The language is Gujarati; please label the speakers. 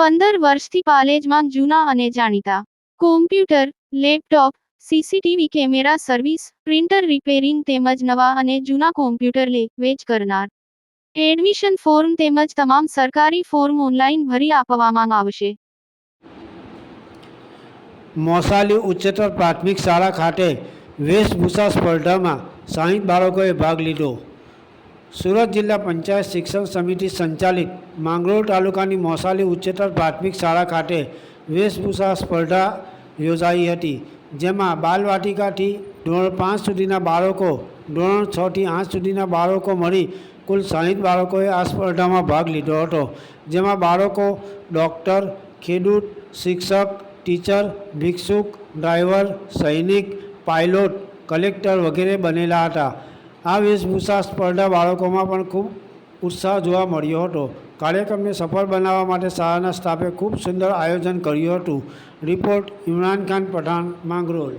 Speaker 1: પંદર વર્ષથી પાલેજમાં જૂના અને જાણીતા. Computer laptop CCTV camera service printer repairing તેમજ નવા અને જૂના કોમ્પ્યુટર લે, વેચ કરનાર. એડમિશન ફોર્મ તેમજ તમામ સરકારી ફોર્મ ઓનલાઈન ભરી આપવામાં આવશે.
Speaker 2: મોસાલી ઉચ્ચતર પ્રાથમિક શાળા ખાતે વેશભૂષા સ્પર્ધામાં સાહીઠ બાળકોએ ભાગ લીધો. સુરત જિલ્લા પંચાયત શિક્ષણ સમિતિ સંચાલિત માંગરોળ તાલુકાની મોસાલી ઉચ્ચતર પ્રાથમિક શાળા ખાતે વેશભૂષા સ્પર્ધા યોજાઈ હતી, જેમાં બાલવાટિકાથી ધોરણ પાંચ સુધીના બાળકો, ધોરણ છથી આઠ સુધીના બાળકો મળી કુલ સાહીઠ બાળકોએ આ સ્પર્ધામાં ભાગ લીધો હતો, જેમાં બાળકો, ડૉક્ટર, ખેડૂત, શિક્ષક, ટીચર, ભિક્ષુક, ડ્રાઈવર, સૈનિક, પાયલોટ, કલેક્ટર વગેરે બનેલા હતા. આ વેશભૂષા સ્પર્ધા બાળકોમાં પણ ખૂબ ઉત્સાહ જોવા મળ્યો હતો. કાર્યક્રમને સફળ બનાવવા માટે શાળાના સ્ટાફે ખૂબ સુંદર આયોજન કર્યું હતું. રિપોર્ટ ઇમરાન ખાન, પઠાણ, માંગરોળ.